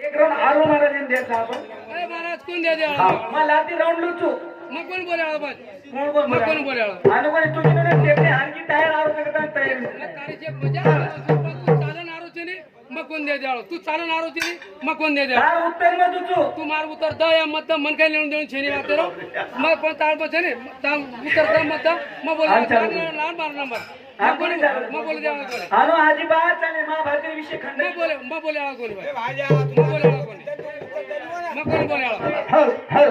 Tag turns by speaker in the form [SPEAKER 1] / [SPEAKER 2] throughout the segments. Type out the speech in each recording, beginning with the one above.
[SPEAKER 1] एक राऊंड आलो महाराजांनी द्यायचा आपण.
[SPEAKER 2] अरे महाराज कोण द्या
[SPEAKER 1] मग लाती राऊंड लुचू.
[SPEAKER 2] मग कोण बोले आळा पण
[SPEAKER 1] कोण कोण
[SPEAKER 2] मग कोण
[SPEAKER 1] बोला आणि कोणी नाही. आणखी आरोग्य करता तयारी
[SPEAKER 2] तू चालन आरोचे नाही मग कोण द्या द्या तू चालन आरोचे नाही मग कोण द्या द्या
[SPEAKER 1] उत्तर मग तुझू?
[SPEAKER 2] तू मार उतर द या मत मन काय लिहून देऊन छेनी वाटते मग पण ताळ बस ने उतर द मत मग बोले. लहान बार नंबर
[SPEAKER 1] हा,
[SPEAKER 2] कोणी
[SPEAKER 1] आणो अजिबात चालेल महाभारती विषय खंड
[SPEAKER 2] बोले मग बोले आळा कोणी बाई. मग बोले आळा कोणी मग कोण बोले. आळा
[SPEAKER 1] हो हो.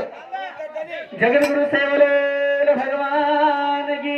[SPEAKER 1] जगद्गुरु से बोले भगवान की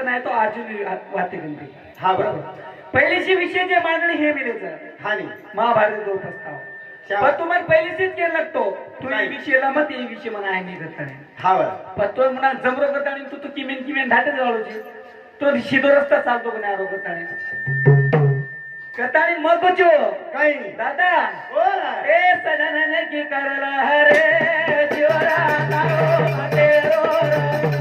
[SPEAKER 1] का नाही तो अर्जुन गंती
[SPEAKER 3] हा बरोबर.
[SPEAKER 1] पहिलीची विषय जे मांडणी हे मिळेल
[SPEAKER 3] हा नाही
[SPEAKER 1] महाभारत जो प्रस्ताव. पण तुम्हाला पहिलीचीच केलं लागतो. तू विषयला मग ते विषय म्हणा आहे निघत नाही.
[SPEAKER 3] हा.
[SPEAKER 1] पण तो म्हणा जमरो करताना तू तू किमेन किमेन धाटे जाळूची तो शिदो रस्ता चालतो का नाही आरो करताना करताना मग बचो.
[SPEAKER 3] काही.
[SPEAKER 1] दादा. ए सजनन की करला हरे शिवरा तारो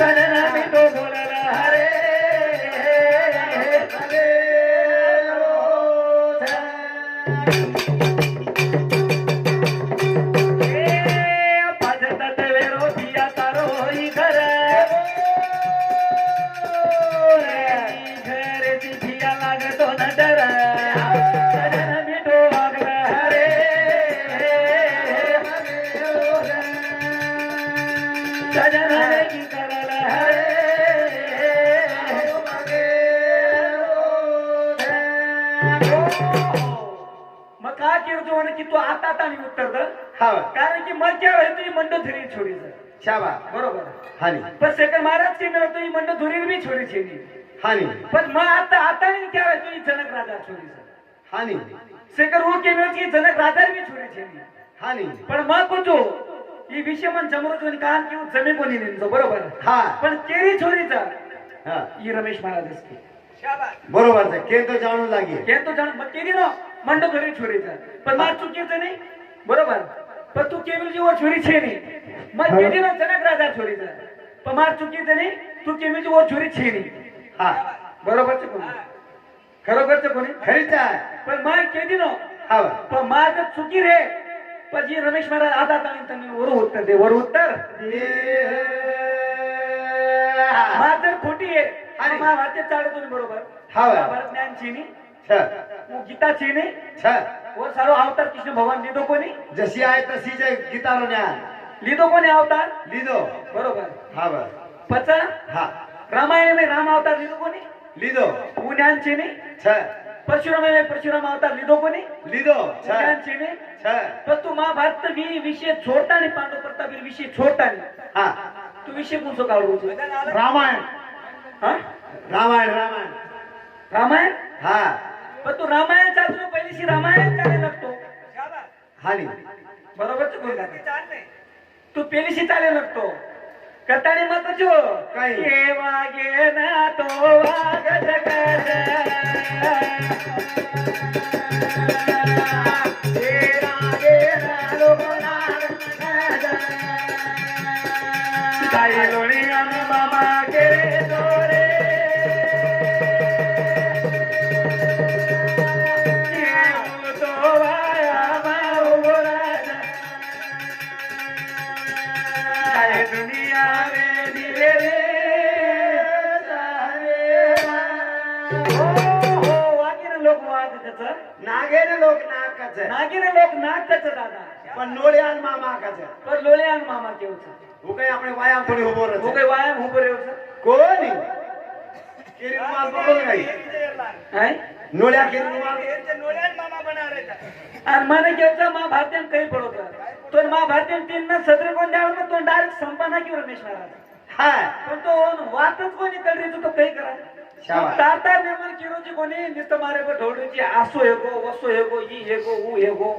[SPEAKER 1] సదనమిటోదు म्हणे की तू आता आता आणि उत्तर
[SPEAKER 3] हा. बरं.
[SPEAKER 1] कारण की मग काय होईल तुझी मंड धुरी छोडी
[SPEAKER 3] शाबा.
[SPEAKER 1] बरोबर.
[SPEAKER 3] हा नाही.
[SPEAKER 1] पण सेकंड महाराज की मिळत तुझी मंड धुरी बी छोडी छेली
[SPEAKER 3] हा नाही.
[SPEAKER 1] पण मग आता आता नाही काय होईल तुझी जनक राजा छोडी
[SPEAKER 3] हा नाही.
[SPEAKER 1] सेकंड वो के मिळत की जनक राजा बी छोडी छेली
[SPEAKER 3] हा नाही.
[SPEAKER 1] पण मग कुठो? ही विषय मन जमरत म्हणे कारण की जमे कोणी नेमचं बरोबर.
[SPEAKER 3] हा.
[SPEAKER 1] पण केरी छोरीचा
[SPEAKER 3] हा.
[SPEAKER 1] ही रमेश महाराज असते
[SPEAKER 3] बरोबर आहे. के तो जाणून लागे
[SPEAKER 1] हे तो जाण मग केली ना. मंड धोरी छोरीचा. पण मग चुकीचं नाही. बरोबर? पण तू केवळ जीव छोरी छे नाही मग केली ना जनक राजा छोरीचा. पण मग चुकीचं नाही तू केवळ जीव छोरी छे नाही
[SPEAKER 3] हा.
[SPEAKER 1] बरोबरच कोणी? खरोखरच कोणी?
[SPEAKER 3] खरीच आहे.
[SPEAKER 1] पण मग केली ना
[SPEAKER 3] हा. बरं.
[SPEAKER 1] पण माझं चुकी रे. पण जी रमेश महाराज आधा ताणी त्यांनी वर उत्तर दे. वर उत्तर? माझं खोटी आहे.
[SPEAKER 3] आणि-
[SPEAKER 1] महाभारत चालत तुम्ही बरोबर.
[SPEAKER 3] हा.
[SPEAKER 1] महाभारत ज्ञान चिनी गीता
[SPEAKER 3] छे
[SPEAKER 1] ने वो सारो अवतार कृष्ण भगवान लीधो
[SPEAKER 3] कोणी जसी आए तसी जे गीतारो ज्ञान।
[SPEAKER 1] लीधो कोणी अवतार?
[SPEAKER 3] लीधो।
[SPEAKER 1] बरोबर।
[SPEAKER 3] हा बर।
[SPEAKER 1] पचा?
[SPEAKER 3] हा।
[SPEAKER 1] रामायण में राम अवतार
[SPEAKER 3] लीधो
[SPEAKER 1] कोणी लीधो। वो ज्ञान
[SPEAKER 3] छे
[SPEAKER 1] ने परशुराम में
[SPEAKER 3] परशुराम
[SPEAKER 1] अवतार
[SPEAKER 3] लीधो
[SPEAKER 1] कोणी लीधो। ज्ञान
[SPEAKER 3] छे
[SPEAKER 1] ने परंतु महाभारत भी विषय छोड़ता नहीं पांडव प्रताप विषय छोड़ता नहीं।
[SPEAKER 3] हाँ।
[SPEAKER 1] तू विषय कौन का
[SPEAKER 3] रामायण।
[SPEAKER 1] हा?
[SPEAKER 3] रामायण रामायण।
[SPEAKER 1] रामायण?
[SPEAKER 3] हा।
[SPEAKER 1] पण तू रामायण चालतो पहिलीशी रामायण चालायला लागतो. हाली बरोबर तू. पेलीशी चालायला लागतो. कथाने मत जो काय? वागे ना तो
[SPEAKER 3] वाग काय? नाक છે
[SPEAKER 1] નાગીને લોક નાક કચ દાદા
[SPEAKER 3] પણ નોળિયાન મામા કચે
[SPEAKER 1] પર લોલિયાન મામા કેવું છે
[SPEAKER 3] હું કઈ આપણે વાયામ થોડી ઉભો રહે
[SPEAKER 1] હું કઈ વાયમ હું રહ્યો છે
[SPEAKER 3] કોની કેરી રૂમાલ પકડો નહીં
[SPEAKER 1] હાય
[SPEAKER 3] નોળિયા કેરી રૂમાલ
[SPEAKER 1] અને મને કેવું છે માં ભારતીય કઈ પડો છે તો માં ભારતીય ટીમ ના સદરે કોણ જાવ તો ડાયરેક્ટ સંપા નાખ્યો રમેશ મહારાજ
[SPEAKER 3] હા
[SPEAKER 1] પણ તો ઓન વાત જ કોઈ નીકળ રહી તો કઈ કરાય टाटा विमान किरोची कोणी? निस्त मारे ठेवडूची आसो हे गो वसो हेगो ही हेगो ऊ हेगो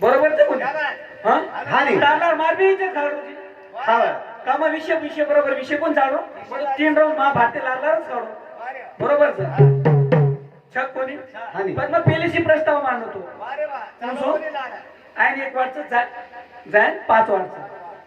[SPEAKER 1] बरोबर ते कोणी? टाणार
[SPEAKER 3] मारबी
[SPEAKER 1] झाडूची. कामा विषय विषय बरोबर. विषय कोण झाडू? तीन राऊंड मा भाते लागणारच
[SPEAKER 3] काढू.
[SPEAKER 1] बरोबर छक
[SPEAKER 3] कोणी?
[SPEAKER 1] पण मग पेलेशी प्रस्ताव मांडतो. आणि एक वाटचं जाय पाच वाटचं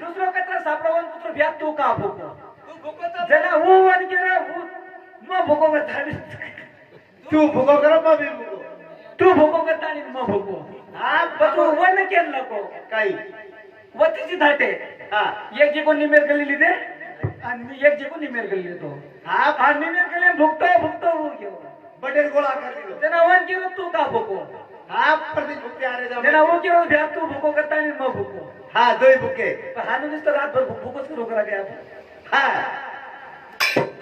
[SPEAKER 3] दूसरों
[SPEAKER 1] के तरह साप्रवन पुत्र भैया तू का
[SPEAKER 3] भूखो जना हूँ वन
[SPEAKER 1] के रहा हूँ मैं भूखो करता
[SPEAKER 3] नहीं तू भूखो करो मैं
[SPEAKER 1] भी भूखो तू भूखो करता नहीं मैं भूखो हाँ
[SPEAKER 3] बतू वन के
[SPEAKER 1] नको. काही? वतीची धाटे. हा. एक जी कोण निमेर
[SPEAKER 3] गली
[SPEAKER 1] लिदे आणि मी
[SPEAKER 3] एक
[SPEAKER 1] जी कोण निमेर गली तो हा. आणि निमेर लिए भुगतो भुगतो घेऊ बटेर गोळा करली जना वन केलं तू का भूखो हा प्रदेश भुक्ती आरे जना वो तू भूखो करता नाही मग हा दोय भुके हा नुसतं रातभर भुकच करू करा ते आपण? हा.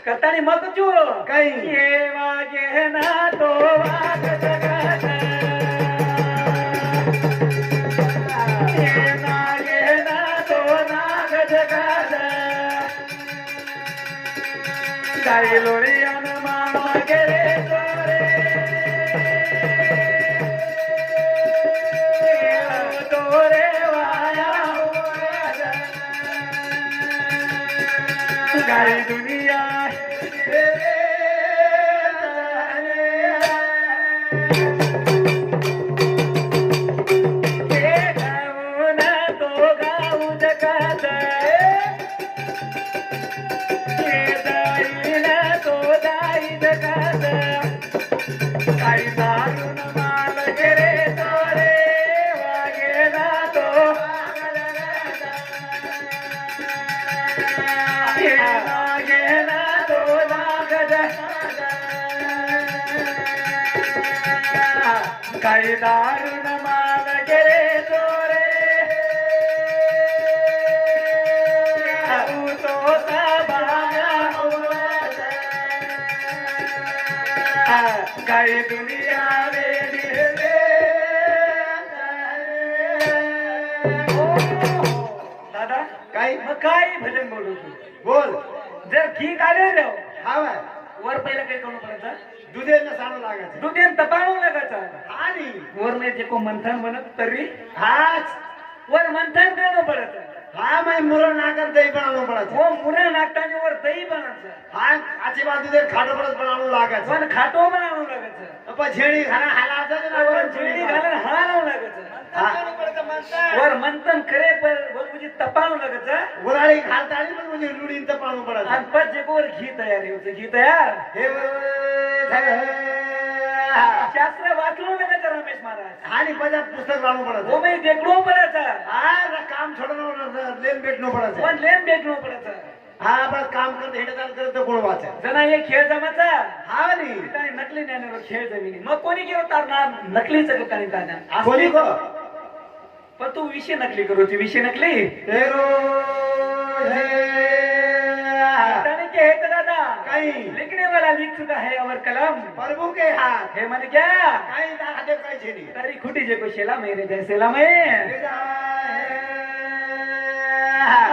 [SPEAKER 1] करताना मग चू काही हे मागे ना तो वाग जगाचा. लोळी अन मागे काय दुनिया रे दादा
[SPEAKER 3] काय
[SPEAKER 1] मग काय भजन बोलू तू
[SPEAKER 3] बोल
[SPEAKER 1] जर ठीक आले ना
[SPEAKER 3] हा बाय
[SPEAKER 1] वर पहिला काही करू
[SPEAKER 3] पर्यंत दुधेन सांगू
[SPEAKER 1] लागायचं दुधेन तपाळू लागायचं
[SPEAKER 3] आणि
[SPEAKER 1] वर नाही जे मंथन म्हणत तरी
[SPEAKER 3] हाच
[SPEAKER 1] वर मंथन करणं पडत हाय
[SPEAKER 3] माय मुरण नाकर दही बनावणं पडायचं
[SPEAKER 1] हो मुरण नागटाने वर दही बनायचं
[SPEAKER 3] हाय
[SPEAKER 1] आजीबाजू खाटो पडत बनावून लागायचं पण खाटो बनावून लागायचं
[SPEAKER 3] पण झेडी घाला हालायचं ना वर झेडी
[SPEAKER 1] घालून हळावं लागायचं करे पर वर म्हणजे तपावून लागायचं उराळी
[SPEAKER 3] घालता आली
[SPEAKER 1] पण म्हणजे लुडीन तपावून पडायचं आणि
[SPEAKER 3] पण जे वर घी तयार घी
[SPEAKER 1] तयार हे शास्त्र वाचलो नका
[SPEAKER 3] का रमेश महाराज. आणि पहिल्या पुस्तक लावून
[SPEAKER 1] पडत हो मी बेकडो पडत
[SPEAKER 3] हा काम छोडून लेन भेटणं पडत पण लेन भेटणं
[SPEAKER 1] पडत हा आपण काम करत
[SPEAKER 3] हे काम
[SPEAKER 1] करत कोण वाच जना हे खेळ जमत हा नाही नकली नाही खेळ जमिनी. मग कोणी खेळ
[SPEAKER 3] तारणार? नकलीच
[SPEAKER 1] कोणी खो पण तू विषय नकली करू ती
[SPEAKER 3] विषय नकली?
[SPEAKER 1] हे के है दादा.
[SPEAKER 3] कहीं.
[SPEAKER 1] लिखने वाला लिख चुका है और कलम.
[SPEAKER 3] प्रभु के हाथ
[SPEAKER 1] है मन क्या
[SPEAKER 3] कहीं ता हाथे कहीं
[SPEAKER 1] छेड़ी खुटी जे को शेला मेरे जैसे ला में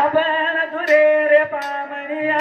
[SPEAKER 1] अपन धुरे रे पामनिया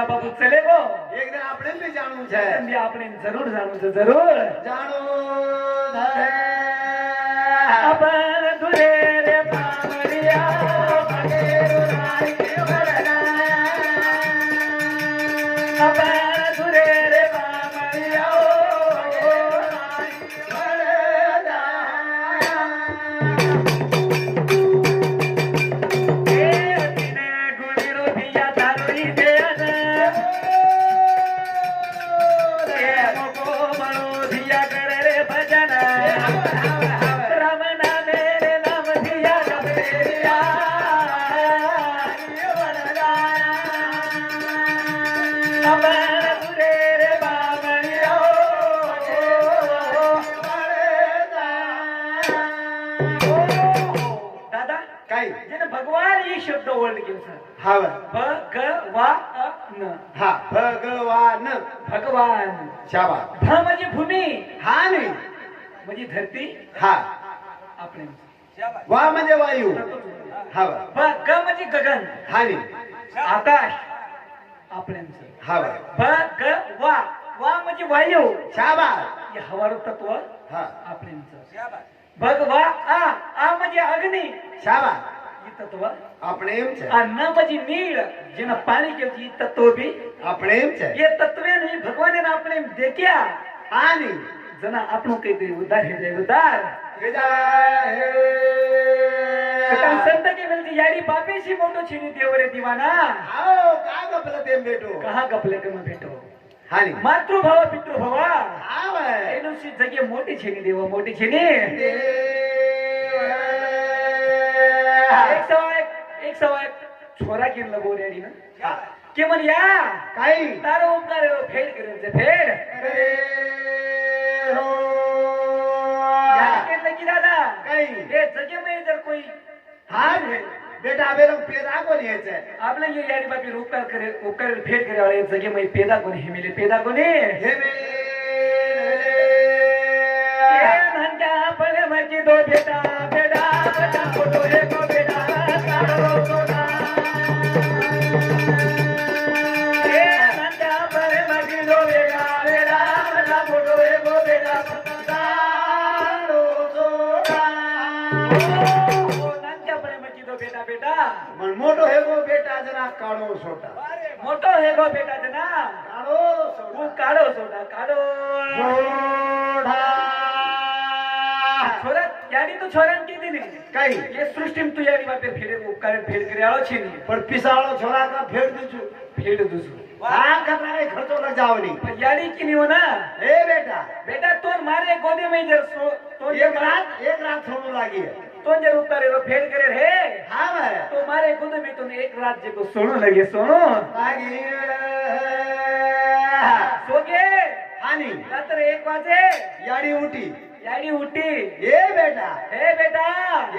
[SPEAKER 1] ગોગા બાબુ ચલે ગો
[SPEAKER 3] એક દિન આપણે બી જાણવું છે.
[SPEAKER 1] બી આપણે જરૂર જાણવું છે જરૂર.
[SPEAKER 3] જાણો ધરે
[SPEAKER 1] અપર
[SPEAKER 3] ધુરે
[SPEAKER 1] शाबास
[SPEAKER 3] ध म्हणजे
[SPEAKER 1] भूमी
[SPEAKER 3] हा
[SPEAKER 1] नाही म्हणजे धरती
[SPEAKER 3] हा। आपले
[SPEAKER 1] म्हणजे
[SPEAKER 3] वा म्हणजे वायू। हा
[SPEAKER 1] वा ग म्हणजे गगन।
[SPEAKER 3] हा नाही
[SPEAKER 1] आकाश। आपल्यांचं
[SPEAKER 3] हा
[SPEAKER 1] ब ग वा। वा म्हणजे वायू।
[SPEAKER 3] शाबास
[SPEAKER 1] हे तत्व। हा।
[SPEAKER 3] आपल्यांचं
[SPEAKER 1] भग वा आ आ म्हणजे अग्नी। शाबास
[SPEAKER 3] हे तत्व। आपले
[SPEAKER 1] म्हणजे। न म्हणजे नीळ। ज्यानं पाणी केलं ही तत्व बी
[SPEAKER 3] આપણે એમ છે
[SPEAKER 1] એ તત્વે નહીં ભગવાને આપણે એમ દેખ્યા
[SPEAKER 3] હા નહીં
[SPEAKER 1] જના આપણું કઈ દે ઉધાર હે જાય ઉધાર કટા સંત કે વેલજી યાડી બાપે સી મોટો છીની દેવરે દીવાના
[SPEAKER 3] આવો કાગ પેલા તેમ બેઠો
[SPEAKER 1] કહા ગપલે કે માં બેઠો
[SPEAKER 3] હા નહીં
[SPEAKER 1] માતૃભાવ પિતૃભાવ
[SPEAKER 3] આવે
[SPEAKER 1] એનું સી જગ્યા મોટી છીની દેવો મોટી છીની એક સવા એક એક સવા એક છોરા કેમ લગો રેડી ને के
[SPEAKER 3] म्हणया?
[SPEAKER 1] काही तार ओंकार फेल करायचं फेल. हो. की दादा? काही हे
[SPEAKER 3] जगे
[SPEAKER 1] मी जर कोणी? हार
[SPEAKER 3] बेटा अबे लोग पैदा को नहीं
[SPEAKER 1] आपने ये बाकी रुक करे रुक फेर करे वाले में पैदा को नहीं मिले पैदा को नहीं है मिले. दो बेटा बेटा
[SPEAKER 3] મોટો હેગો બેટા જરા કાળો સોટા
[SPEAKER 1] મોટો હેગો બેટા જના
[SPEAKER 3] કાળો
[SPEAKER 1] હું
[SPEAKER 3] સોટા
[SPEAKER 1] કાળો સોડા કાળો
[SPEAKER 3] સોઢા
[SPEAKER 1] છોરા યાડી તો છોરાને કીધી ને
[SPEAKER 3] કઈ
[SPEAKER 1] એ સૃષ્ટિમાં તું યાડી બાપે ફેડે ઉપકાર ફેડ કરી આવો છે ને
[SPEAKER 3] પણ પિસાળો છોરા કા ફેર દીધું काम करना नहीं खर्चो
[SPEAKER 1] जाओ नहीं यारी की नहीं
[SPEAKER 3] हो बेटा.
[SPEAKER 1] बेटा तो मारे गोदी में सो तो
[SPEAKER 3] एक रात एक रात सोने लगी
[SPEAKER 1] तो जर उतारे तो करे रे
[SPEAKER 3] हां. भाई
[SPEAKER 1] तो मारे गोदी में तुम एक रात जे को सोने लगे सोनो लागी
[SPEAKER 3] सो
[SPEAKER 1] के एक बजे
[SPEAKER 3] यारी उठी.
[SPEAKER 1] याडी उठी.
[SPEAKER 3] ए बेटा.
[SPEAKER 1] ए बेटा.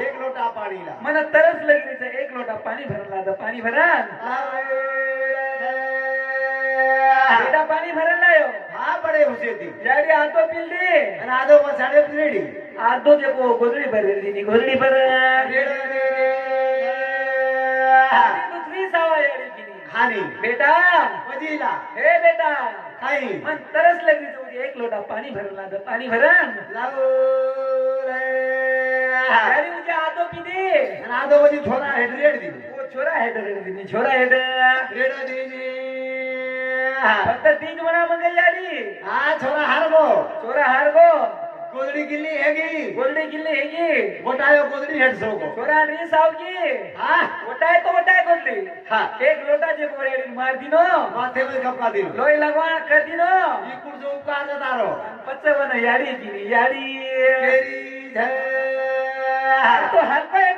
[SPEAKER 3] एक लोटा पाणीला.
[SPEAKER 1] मला तरस लागली एक लोटा पाणी भरला पाणी भरा. बेटा पाणी भरण लायो
[SPEAKER 3] हा बडे हुसे ती
[SPEAKER 1] याडी आतो पिल्ली
[SPEAKER 3] आणि आदो मसाडे रेडी
[SPEAKER 1] आतो देखो गोधडी भर दिनी गोधडी भर दुसरी सावा याडी किनी
[SPEAKER 3] हानी
[SPEAKER 1] बेटा
[SPEAKER 3] वजीला
[SPEAKER 1] हे बेटा
[SPEAKER 3] काही
[SPEAKER 1] मन तरच लगेच उद्या एक लोटा पाणी भरला तर पाणी
[SPEAKER 3] लागो
[SPEAKER 1] याडी उद्या आतो पिदी
[SPEAKER 3] आणि आदो वजी थोडा हेड रेड दिली
[SPEAKER 1] वो छोरा दिनी छोरा हेड फक्त तीच म्हणा मग याडी
[SPEAKER 3] हा छोरा हारगो.
[SPEAKER 1] छोरा हार गो
[SPEAKER 3] गोदडी गिल्ली हेगी.
[SPEAKER 1] गोल्डी गिल्ली हेगी.
[SPEAKER 3] गोटायो गोदडी हेड सोको
[SPEAKER 1] छोरा री सावकी.
[SPEAKER 3] हा?
[SPEAKER 1] ओटाय तो ओटाय गोल्डी
[SPEAKER 3] हा.
[SPEAKER 1] एक लोटा जे गोरेडी मार दिनो.
[SPEAKER 3] माथे मध्ये कपडा दिलो.
[SPEAKER 1] लोई लगवा कर दिनो.
[SPEAKER 3] इकुड जो उपकार तारो.
[SPEAKER 1] पचवन याडी किनी याडी.
[SPEAKER 3] तेरी
[SPEAKER 1] तो हात पाय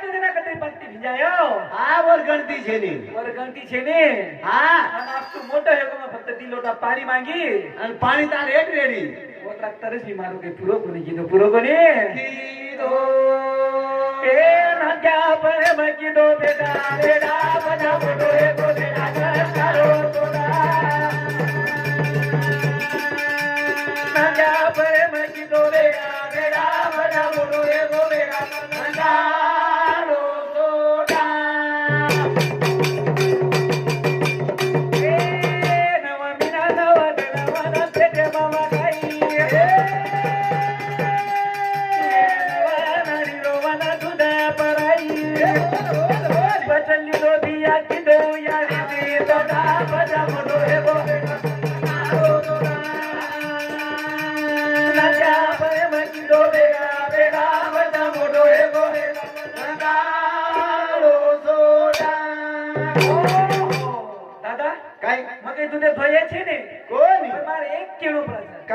[SPEAKER 1] येतो दिना कधी पंक्ती भिजायो
[SPEAKER 3] हा वर गणती છે ની?
[SPEAKER 1] वर गंटी छे ने
[SPEAKER 3] हा
[SPEAKER 1] आणि आप तू मोठं हे को फक्त ती लोटा पाणी मागी
[SPEAKER 3] आणि पाणी तार हेड रेडी
[SPEAKER 1] ओटला तरच मी मारू के पुरो कोणी किदो पुरो कोणी
[SPEAKER 3] कीधो
[SPEAKER 1] ए नद्या पण मकी दो बेटा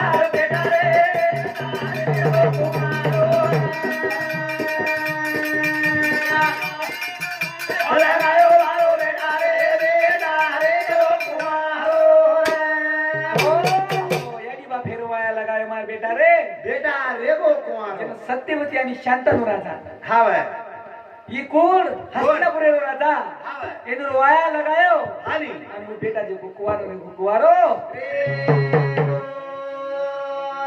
[SPEAKER 1] लगायो मार बेटा रे लगायो मारो बेटा रे बेटा रे ओ कुमारो रे. ओ, याडी बा फेर वाया लगायो मार बेटा रे
[SPEAKER 3] बेटा रेगो कुमार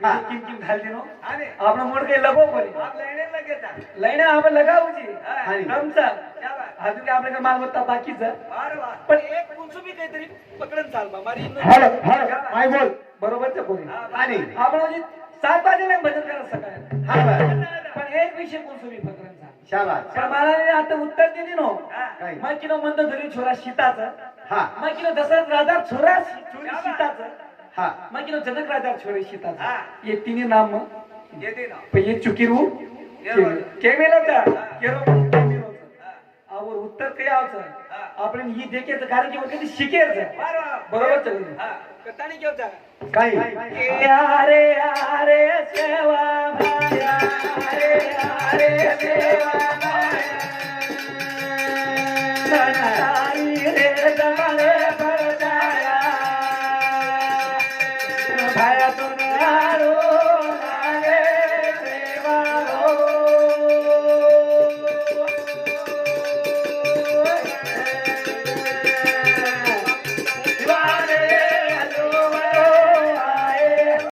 [SPEAKER 1] नी. किम घालते नो
[SPEAKER 3] नी.
[SPEAKER 1] आपण मोड काही लगो कोणी लईने आपण लगावची
[SPEAKER 3] हा नी.
[SPEAKER 1] रमचा अजून काय आपल्याकडे मालमत्ता बाकीच पण एक कुंचुबी काहीतरी पकडून चाल बा मारी
[SPEAKER 3] हॅलो हॅलो काय बोल
[SPEAKER 1] बरोबरच कोणी
[SPEAKER 3] आणि
[SPEAKER 1] आपण सात वाजेला भजन करा सकाळी
[SPEAKER 3] हा बर
[SPEAKER 1] पण एक विषय कुंचुबी पकडून चाल
[SPEAKER 3] शाबास
[SPEAKER 1] पण मला आता उत्तर दिली नो
[SPEAKER 3] काय?
[SPEAKER 1] मग किनो मंद धरी छोरा सीताचं
[SPEAKER 3] हा
[SPEAKER 1] मग किनो दशरथ राजा छोरा छोरी सीताचं
[SPEAKER 3] हा.
[SPEAKER 1] मग किनो जनक राजा छोरी सीताचं ये तिन्ही नाम पण ये चुकीरू? केमेलाचा केरो आवर उत्तर काही आवचं आपण ही देखेचं कारण की कधी शिकेच. बरोबर. चालू
[SPEAKER 3] काय?
[SPEAKER 1] अरे अरे सेवा माया. अरे अरे सेवा माया.